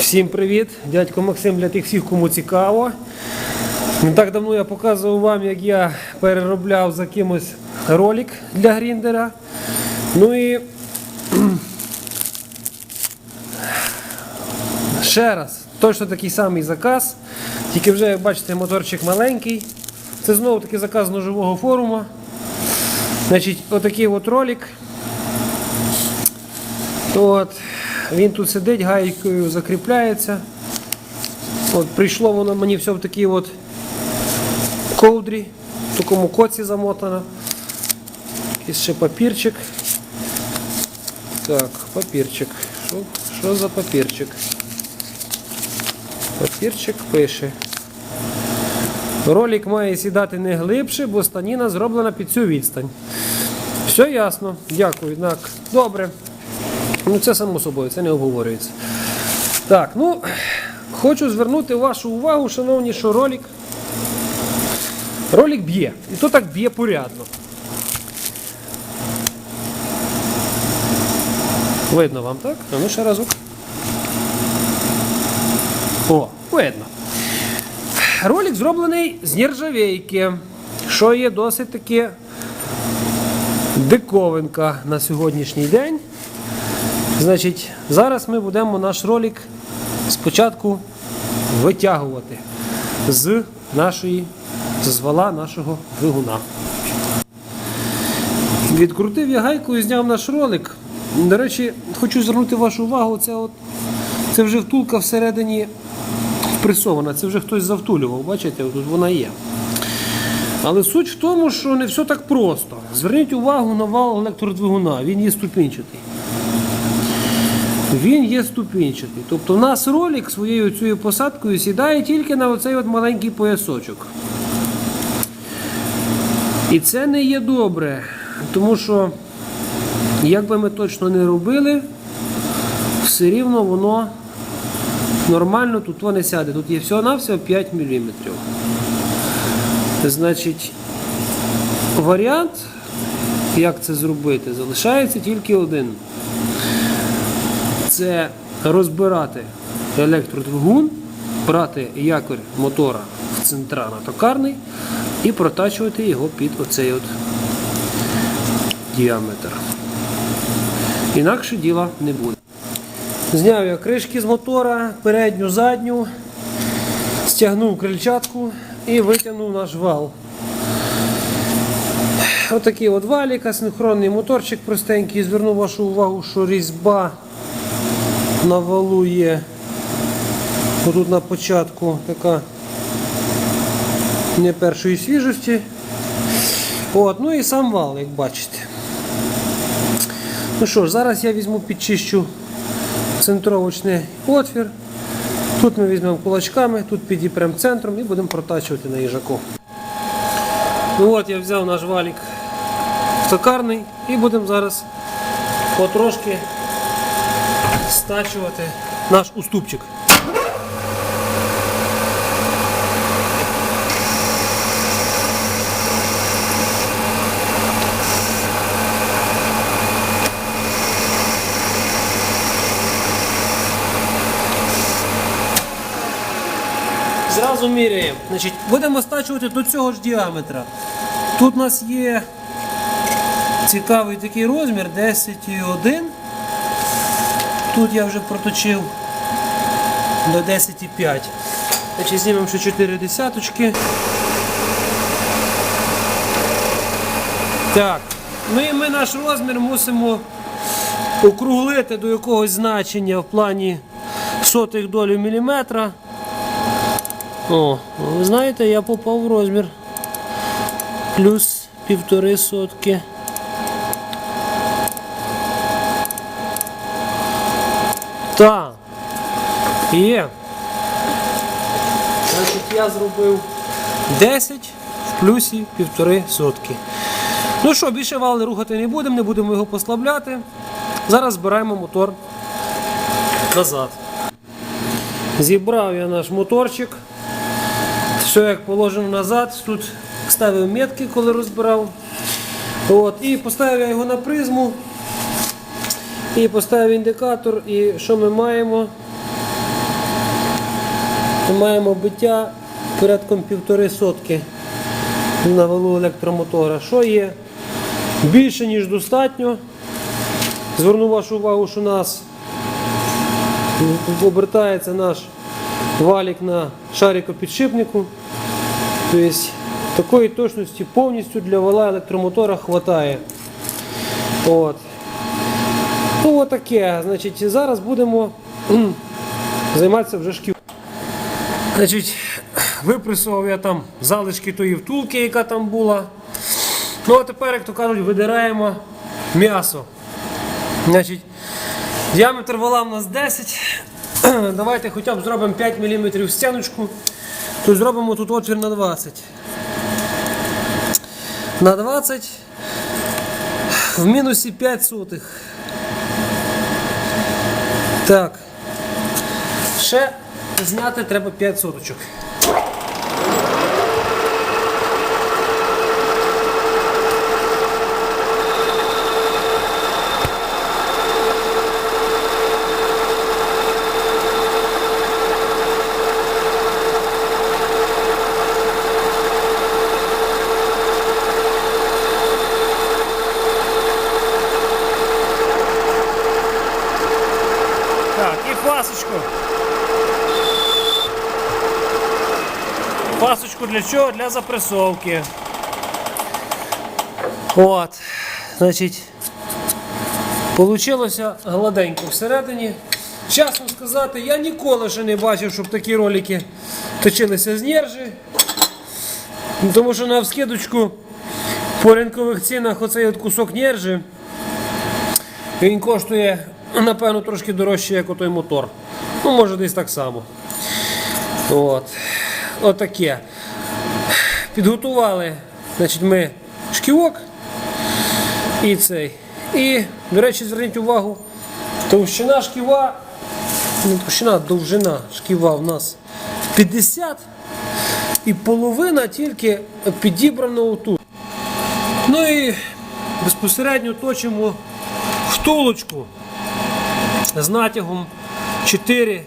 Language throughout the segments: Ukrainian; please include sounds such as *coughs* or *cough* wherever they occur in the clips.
Всім привіт! Дядько Максим для тих всіх, кому цікаво. Не так давно я показував вам, як я переробляв за кимось ролик для гріндера. Ну і *clears throat* ще раз, точно такий самий заказ. Тільки вже, як бачите, моторчик маленький. Це знову таки заказ ножового форуму. Значить, отакий от ролик. От, він тут сидить, гайкою закріпляється. От, прийшло воно мені все в такій от ковдрі, в такому коці замотано. Якийсь ще папірчик. Так, папірчик. Що, що за папірчик? Папірчик пише. Ролик має сідати не глибше, бо станіна зроблена під цю відстань. Все ясно. Дякую. Так, добре. Ну, це само собою, це не обговорюється. Так, ну, хочу звернути вашу увагу, шановні, що ролик. Ролик б'є. І то так б'є порядно. Видно вам, так? Ну ще разок. О, видно. Ролик зроблений з нержавейки, що є досить таки диковинка на сьогоднішній день. Значить, зараз ми будемо наш ролик спочатку витягувати з нашої з вала нашого двигуна. Відкрутив я гайку і зняв наш ролик. До речі, хочу звернути вашу увагу, це, от, це вже втулка всередині впресована, це вже хтось завтулював, бачите, тут вона є. Але суть в тому, що не все так просто. Зверніть увагу на вал електродвигуна, він є ступінчатий. Він є ступінчатий. Тобто в нас ролик своєю цією посадкою сідає тільки на оцей от маленький поясочок. І це не є добре, тому що, як би ми точно не робили, все рівно воно нормально тут не сяде. Тут є всього-навсього 5 мм. Значить, варіант, як це зробити, залишається тільки один. Це розбирати електродвигун, брати якорь мотора в центра токарний і протачувати його під оцей от діаметр. Інакше діла не буде. Зняв я кришки з мотора, передню, задню, стягнув крильчатку і витягнув наш вал. Отакий от валік, асинхронний моторчик простенький. Зверну вашу увагу, що різьба на валу є. Тут на початку така не першої свіжості. От, ну і сам вал, як бачите. Ну що ж, зараз я візьму підчищу центровочний отвір. Тут ми візьмемо кулачками, тут підіпремо центром і будемо протачувати на їжаку. Ну от я взяв наш валік токарний і будемо зараз потрошки стачувати наш уступчик. Зразу міряємо. Значить, будемо стачувати до цього ж діаметра. Тут у нас є цікавий такий розмір 10,1. Тут я вже проточив до 10,5. Значить, знімемо ще 4 десяточки. Так. Ну і ми наш розмір мусимо округлити до якогось значення в плані сотих долю міліметра. О, ви знаєте, я попав в розмір. Плюс півтори сотки. Так. Є. Значить, я зробив 10 в плюсі півтори сотки. Ну що, більше вали рухати не будемо, не будемо його послабляти. Зараз збираємо мотор назад. Зібрав я наш моторчик. Все як положено назад. Тут ставив метки, коли розбирав. От, І поставив я його на призму. І поставив індикатор. І що ми маємо? Ми маємо биття порядком півтори сотки на валу електромотора. Що є? Більше, ніж достатньо. Зверну вашу увагу, що у нас обертається наш валік на шарикопідшипнику. Тобто такої точності повністю для вала електромотора вистачає. От. Ну, отаке. Значить, зараз будемо займатися вже шків. Значить, випресував я там залишки тої втулки, яка там була. Ну, а тепер, як то кажуть, видираємо м'ясо. Значить, діаметр вала в нас 10. Давайте хоча б зробимо 5 мм стіночку. То зробимо тут отвір на 20. На 20 в мінусі 5 сотих. Так. Ще зняти треба 5 соточок. Так, і фасочку. Фасочку для чого? Для запресовки. От. Значить, Получилося гладенько всередині. Чесно сказати, я ніколи ще не бачив, щоб такі ролики точилися з нержі. Тому що на вскидочку по ринкових цінах оцей от кусок нержі він коштує, напевно, трошки дорожче, як отой мотор. Ну, може, десь так само. От. Отаке. Підготували значить, ми шківок і цей. І, до речі, зверніть увагу, товщина шківа, не товщина, довжина шківа в нас 50 і половина тільки підібрана тут. Ну і безпосередньо точимо втулочку з натягом 4-5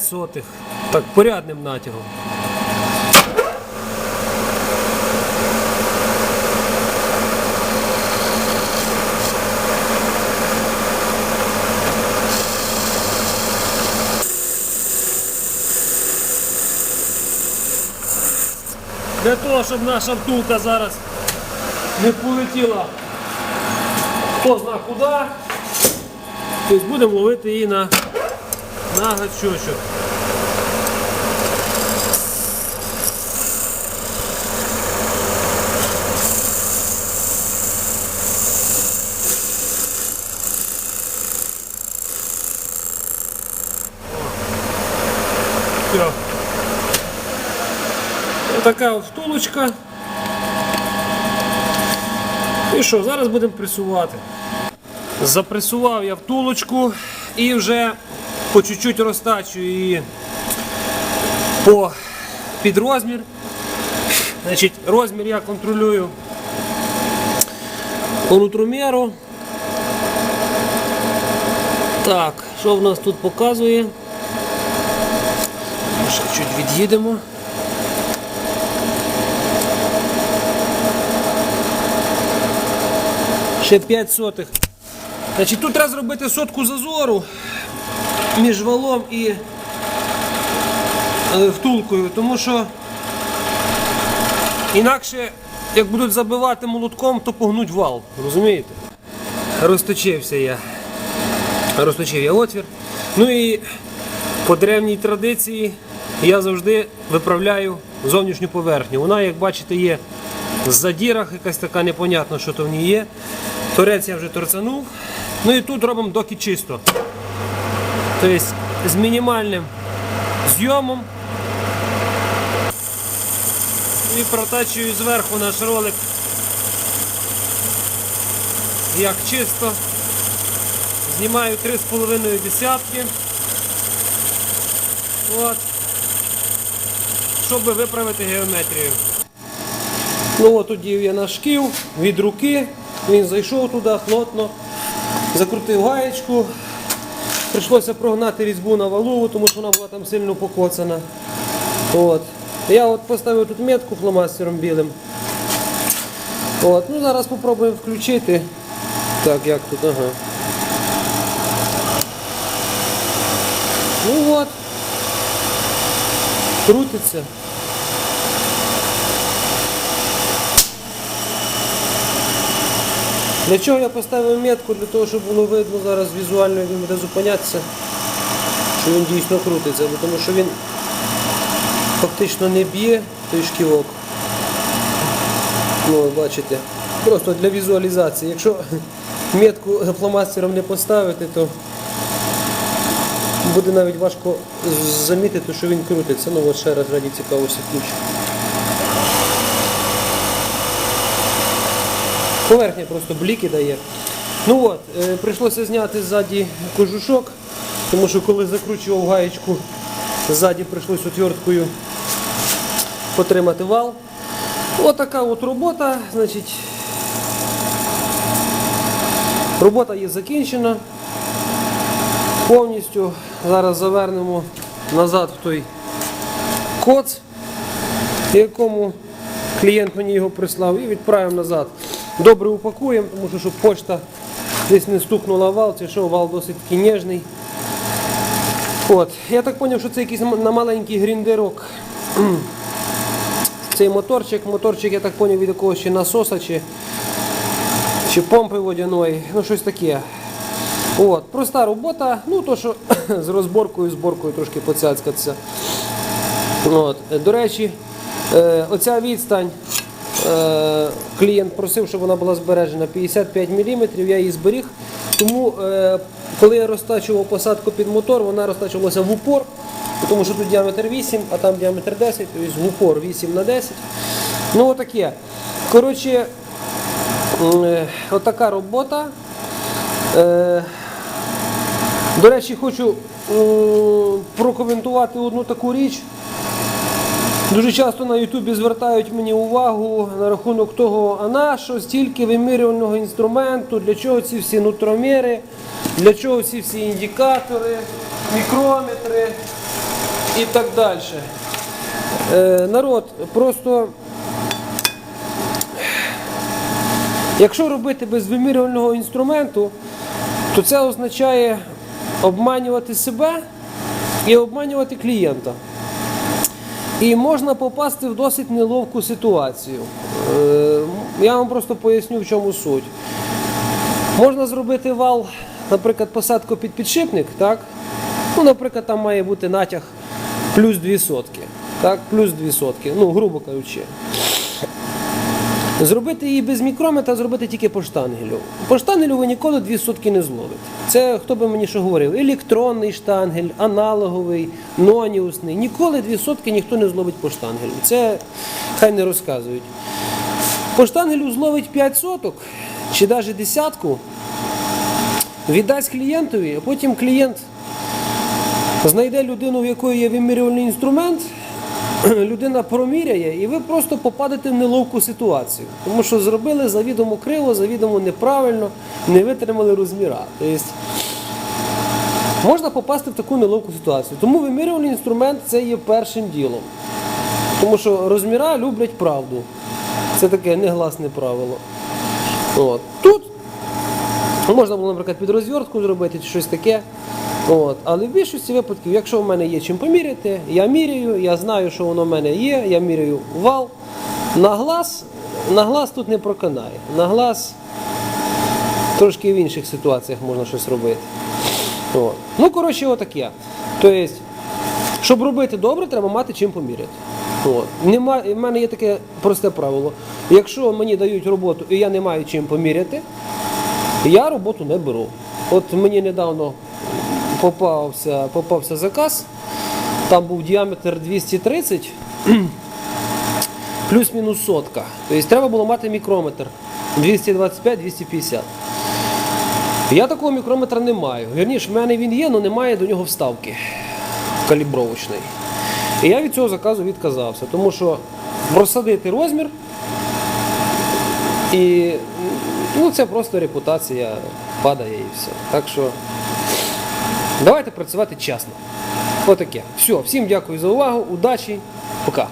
сотих. Так, порядним натягом. Для того, щоб наша втулка зараз не полетіла позна куди, тобто будемо ловити її на, на гачочок. Все. Така от втулочка. І що, зараз будемо пресувати. Запресував я втулочку і вже по чуть-чуть розтачую її по під розмір. Значить, розмір я контролюю по нутромеру. Так, що в нас тут показує? Ще чуть від'їдемо. Ще 5 сотих. Значить, тут треба зробити сотку зазору між валом і е, втулкою, тому що інакше, як будуть забивати молотком, то погнуть вал. Розумієте? Розточився я. Розточив я отвір. Ну і по древній традиції я завжди виправляю зовнішню поверхню. Вона, як бачите, є в задірах, якась така непонятна, що то в ній є. Торець я вже торцанув. Ну і тут робимо доки чисто. Тобто з мінімальним зйомом. І протачую зверху наш ролик як чисто. Знімаю 3,5 десятки. От. Щоб виправити геометрію. Ну от одів я на шків від руки. Він зайшов туди плотно, закрутив гаєчку. Прийшлося прогнати різьбу на валу, тому що вона була там сильно покоцана. От. Я от поставив тут метку фломастером білим. От. Ну, зараз спробуємо включити. Так, як тут, ага. Ну от. Крутиться. Для чого я поставив метку? Для того, щоб було видно зараз візуально, він буде зупинятися, що він дійсно крутиться, бо тому що він фактично не б'є той шківок. Ну, бачите, просто для візуалізації. Якщо *laughs* метку фломастером не поставити, то буде навіть важко замітити, що він крутиться. Ну от ще раз раді цікавості включу. Поверхня просто бліки дає. Ну от, е, прийшлося зняти ззаді кожушок, тому що коли закручував гаєчку, ззаді прийшлося отверткою потримати вал. Отака от робота, значить. Робота є закінчена. Повністю зараз завернемо назад в той коц, якому клієнт мені його прислав, і відправимо назад. Добре упакуємо, тому що щоб почта десь не стукнула вал, чи що вал досить такий ніжний. От. Я так зрозумів, що це якийсь на маленький гріндерок. Цей моторчик, моторчик, я так зрозумів, від якогось чи насоса, чи, чи помпи водяної, ну щось таке. От, проста робота, ну то що *coughs* з розборкою, зборкою трошки поцяцькатися. От, до речі, е, оця відстань клієнт просив, щоб вона була збережена 55 мм, я її зберіг. Тому е, коли я розтачував посадку під мотор, вона розтачувалася в упор, тому що тут діаметр 8, а там діаметр 10, тобто в упор 8 на 10. Ну отаке. Коротше, е, отака робота. Е, до речі, хочу прокоментувати одну таку річ. Дуже часто на Ютубі звертають мені увагу на рахунок того, а на що стільки вимірювального інструменту, для чого ці всі нутроміри, для чого ці всі індикатори, мікрометри і так далі. Е, народ, просто якщо робити без вимірювального інструменту, то це означає обманювати себе і обманювати клієнта. І можна попасти в досить неловку ситуацію. Е, Я вам просто поясню, в чому суть. Можна зробити вал, наприклад, посадку під підшипник, так? Ну, наприклад, там має бути натяг плюс 2 сотки. Так, плюс 2 сотки, ну, грубо кажучи. Зробити її без мікрометра, зробити тільки по штангелю. По штангелю ви ніколи 2 сотки не зловите. Це хто би мені що говорив? Електронний штангель, аналоговий, ноніусний. Ніколи 2 сотки ніхто не зловить по штангелю. Це хай не розказують. По штангелю зловить 5 соток чи навіть десятку, віддасть клієнтові, а потім клієнт знайде людину, в якої є вимірювальний інструмент, *clears throat* людина проміряє, і ви просто попадете в неловку ситуацію. Тому що зробили завідомо криво, завідомо неправильно, не витримали розміра. Тобто, можна попасти в таку неловку ситуацію. Тому вимірювальний інструмент це є першим ділом. Тому що розміра люблять правду. Це таке негласне правило. От. Тут можна було, наприклад, під розвертку зробити чи щось таке. От. Але в більшості випадків, якщо в мене є чим поміряти, я міряю, я знаю, що воно в мене є, я міряю вал. На глаз, на глаз тут не проканає. На глаз трошки в інших ситуаціях можна щось робити. От. Ну, коротше, отаке. Тобто, щоб робити добре, треба мати чим поміряти. От. Нема, в мене є таке просте правило. Якщо мені дають роботу і я не маю чим поміряти, я роботу не беру. От мені недавно попався, попався заказ, там був діаметр 230 *clears throat* плюс-мінус сотка. Тобто треба було мати мікрометр 225-250. Я такого мікрометра не маю. Вірніше, в мене він є, але немає до нього вставки калібровочної. І я від цього заказу відказався, тому що просадити розмір і ну, це просто репутація падає і все. Так що Давайте працювати чесно. Отаке. Все, всім дякую за увагу, удачі, пока.